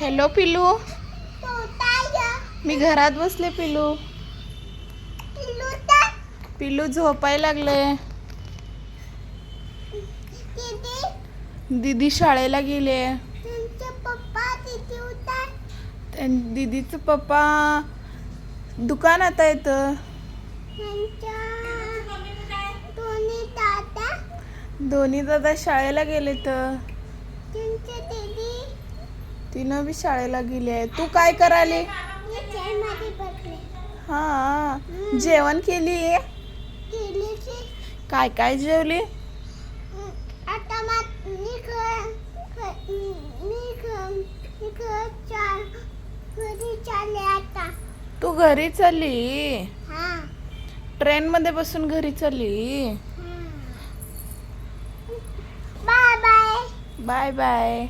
Hello पिलू मी घरात बसले पिलू पिलू झोपायला लागले दीदी. शाळेला गेले दीदीचं पप्पा दुकानात आहेत. दोन्ही दादा. शाळेला गेले तर तिनं बी शाळेला गेली आहे. तू काय करायले? हा जेवण केली? काय काय जेवली? तू घरी चालली? हा ट्रेन मध्ये बसून घरी चालली? Bye bye. Bye bye.